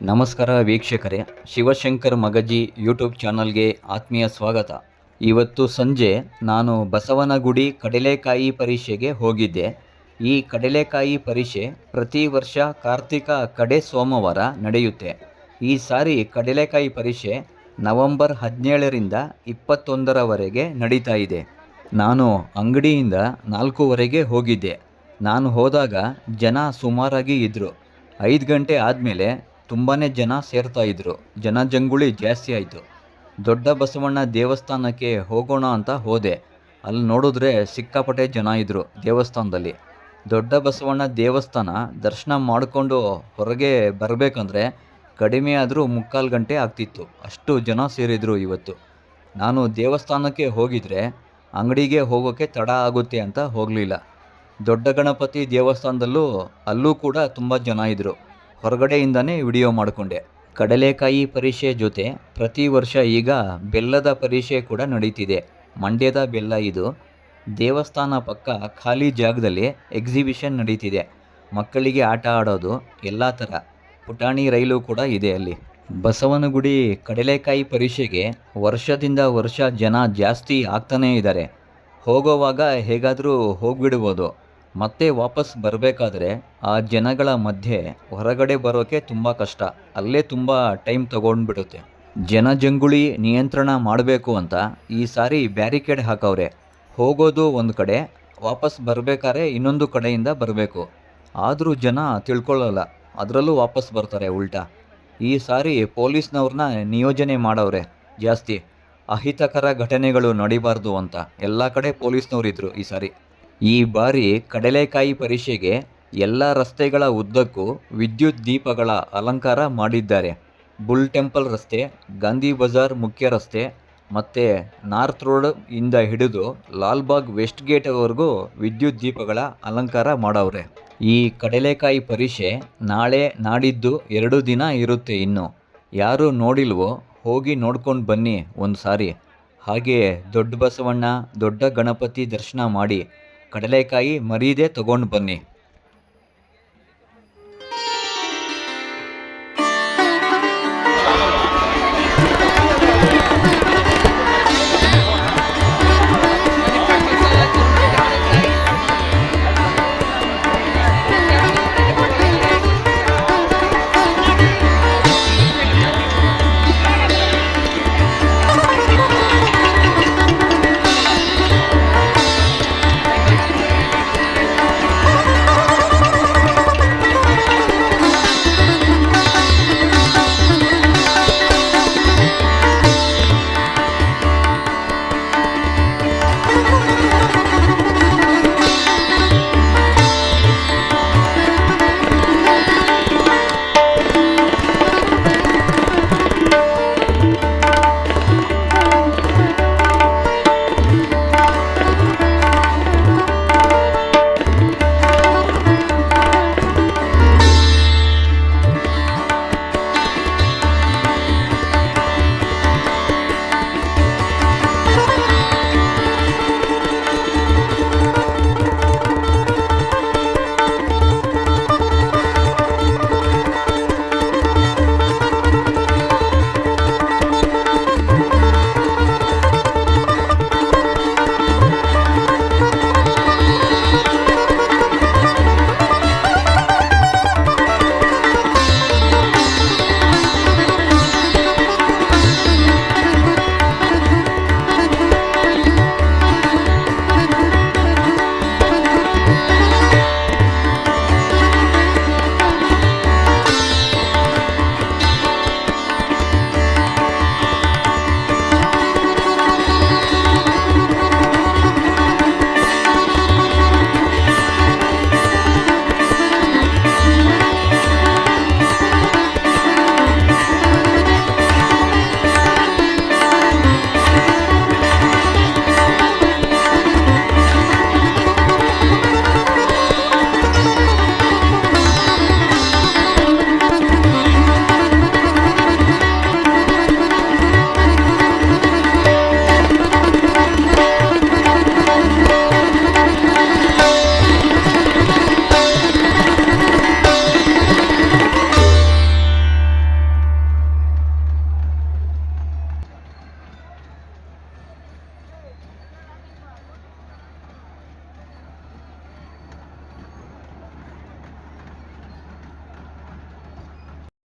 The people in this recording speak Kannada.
ನಮಸ್ಕಾರ ವೀಕ್ಷಕರೇ, ಶಿವಶಂಕರ್ ಮಗಜಿ ಯೂಟ್ಯೂಬ್ ಚಾನಲ್ಗೆ ಆತ್ಮೀಯ ಸ್ವಾಗತ. ಇವತ್ತು ಸಂಜೆ ನಾನು ಬಸವನಗುಡಿ ಕಡಲೆಕಾಯಿ ಪರೀಕ್ಷೆಗೆ ಹೋಗಿದ್ದೆ. ಈ ಕಡಲೆಕಾಯಿ ಪರೀಕ್ಷೆ ಪ್ರತಿ ವರ್ಷ ಕಾರ್ತಿಕ ಕಡೆ ಸೋಮವಾರ ನಡೆಯುತ್ತೆ. ಈ ಸಾರಿ ಕಡಲೆಕಾಯಿ ಪರೀಕ್ಷೆ ನವೆಂಬರ್ ಹದಿನೇಳರಿಂದ ಇಪ್ಪತ್ತೊಂದರವರೆಗೆ ನಡೀತಾ ಇದೆ. ನಾನು ಅಂಗಡಿಯಿಂದ ನಾಲ್ಕೂವರೆಗೆ ಹೋಗಿದ್ದೆ. ನಾನು ಹೋದಾಗ ಜನ ಸುಮಾರಾಗಿ ಇದ್ದರು ಐದು ಗಂಟೆ ಆದಮೇಲೆ ತುಂಬಾ ಜನ ಸೇರ್ತಾ ಇದ್ರು. ಜನಜಂಗುಳಿ ಜಾಸ್ತಿ ಆಯಿತು. ದೊಡ್ಡ ಬಸವಣ್ಣ ದೇವಸ್ಥಾನಕ್ಕೆ ಹೋಗೋಣ ಅಂತ ಹೋದೆ. ಅಲ್ಲಿ ನೋಡಿದ್ರೆ ಸಿಕ್ಕಾಪಟ್ಟೆ ಜನ ಇದ್ದರು ದೇವಸ್ಥಾನದಲ್ಲಿ. ದೊಡ್ಡ ಬಸವಣ್ಣ ದೇವಸ್ಥಾನ ದರ್ಶನ ಮಾಡಿಕೊಂಡು ಹೊರಗೆ ಬರಬೇಕಂದ್ರೆ ಕಡಿಮೆ ಆದರೂ ಮುಕ್ಕಾಲು ಗಂಟೆ ಆಗ್ತಿತ್ತು. ಅಷ್ಟು ಜನ ಸೇರಿದ್ರು ಇವತ್ತು. ನಾನು ದೇವಸ್ಥಾನಕ್ಕೆ ಹೋಗಿದ್ರೆ ಅಂಗಡಿಗೆ ಹೋಗೋಕ್ಕೆ ತಡ ಆಗುತ್ತೆ ಅಂತ ಹೋಗಲಿಲ್ಲ. ದೊಡ್ಡ ಗಣಪತಿ ದೇವಸ್ಥಾನದಲ್ಲೂ ಅಲ್ಲೂ ಕೂಡ ತುಂಬ ಜನ ಇದ್ದರು ಹೊರಗಡೆಯಿಂದನೇ ವಿಡಿಯೋ ಮಾಡಿಕೊಂಡೆ. ಕಡಲೆಕಾಯಿ ಪರೀಕ್ಷೆ ಜೊತೆ ಪ್ರತಿ ವರ್ಷ ಈಗ ಬೆಲ್ಲದ ಪರೀಕ್ಷೆ ಕೂಡ ನಡೀತಿದೆ. ಮಂಡ್ಯದ ಬೆಲ್ಲ ಇದು. ದೇವಸ್ಥಾನ ಪಕ್ಕ ಖಾಲಿ ಜಾಗದಲ್ಲಿ ಎಕ್ಸಿಬಿಷನ್ ನಡೀತಿದೆ. ಮಕ್ಕಳಿಗೆ ಆಟ ಆಡೋದು ಎಲ್ಲ ಥರ. ಪುಟಾಣಿ ರೈಲು ಕೂಡ ಇದೆ ಅಲ್ಲಿ. ಬಸವನಗುಡಿ ಕಡಲೆಕಾಯಿ ಪರೀಕ್ಷೆಗೆ ವರ್ಷದಿಂದ ವರ್ಷ ಜನ ಜಾಸ್ತಿ ಆಗ್ತಾನೇ ಇದ್ದಾರೆ. ಹೋಗೋವಾಗ ಹೇಗಾದರೂ ಹೋಗ್ಬಿಡ್ಬೋದು. ಮತ್ತೆ ವಾಪಸ್ ಬರಬೇಕಾದ್ರೆ ಆ ಜನಗಳ ಮಧ್ಯೆ ಹೊರಗಡೆ ಬರೋಕ್ಕೆ ತುಂಬ ಕಷ್ಟ. ಅಲ್ಲೇ ತುಂಬ ಟೈಮ್ ತಗೊಂಡ್ಬಿಡುತ್ತೆ. ಜನಜಂಗುಳಿ ನಿಯಂತ್ರಣ ಮಾಡಬೇಕು ಅಂತ ಈ ಸಾರಿ ಬ್ಯಾರಿಕೇಡ್ ಹಾಕವ್ರೆ. ಹೋಗೋದು ಒಂದು ಕಡೆ, ವಾಪಸ್ ಬರಬೇಕಾದ್ರೆ ಇನ್ನೊಂದು ಕಡೆಯಿಂದ ಬರಬೇಕು. ಆದರೂ ಜನ ತಿಳ್ಕೊಳ್ಳಲ್ಲ, ಅದರಲ್ಲೂ ವಾಪಸ್ ಬರ್ತಾರೆ ಉಲ್ಟಾ. ಈ ಸಾರಿ ಪೊಲೀಸ್ನವ್ರನ್ನ ನಿಯೋಜನೆ ಮಾಡವ್ರೆ, ಜಾಸ್ತಿ. ಅಹಿತಕರ ಘಟನೆಗಳು ನಡಿಬಾರ್ದು ಅಂತ. ಎಲ್ಲ ಕಡೆ ಪೊಲೀಸ್ನವರಿದ್ರು ಈ ಸಾರಿ. ಈ ಬಾರಿ ಕಡಲೆಕಾಯಿ ಪರಿಷೆಗೆ ಎಲ್ಲ ರಸ್ತೆಗಳ ಉದ್ದಕ್ಕೂ ವಿದ್ಯುತ್ ದೀಪಗಳ ಅಲಂಕಾರ ಮಾಡಿದ್ದಾರೆ. ಬುಲ್ ಟೆಂಪಲ್ ರಸ್ತೆ, ಗಾಂಧಿ ಬಜಾರ್ ಮುಖ್ಯ ರಸ್ತೆ ಮತ್ತು ನಾರ್ತ್ ರೋಡ್ ಇಂದ ಹಿಡಿದು ಲಾಲ್ಬಾಗ್ ವೆಸ್ಟ್ ಗೇಟ್ವರೆಗೂ ವಿದ್ಯುತ್ ದೀಪಗಳ ಅಲಂಕಾರ ಮಾಡವ್ರೆ. ಈ ಕಡಲೆಕಾಯಿ ಪರೀಕ್ಷೆ ನಾಳೆ ನಾಡಿದ್ದು ಎರಡು ದಿನ ಇರುತ್ತೆ ಇನ್ನು. ಯಾರು ನೋಡಿಲ್ವೋ ಹೋಗಿ ನೋಡ್ಕೊಂಡು ಬನ್ನಿ ಒಂದು ಸಾರಿ ಹಾಗೆ ದೊಡ್ಡ ಬಸವಣ್ಣ, ದೊಡ್ಡ ಗಣಪತಿ ದರ್ಶನ ಮಾಡಿ. ಕಡಲೆಕಾಯಿ ಮರೀದೇ ತಗೊಂಡು ಬನ್ನಿ.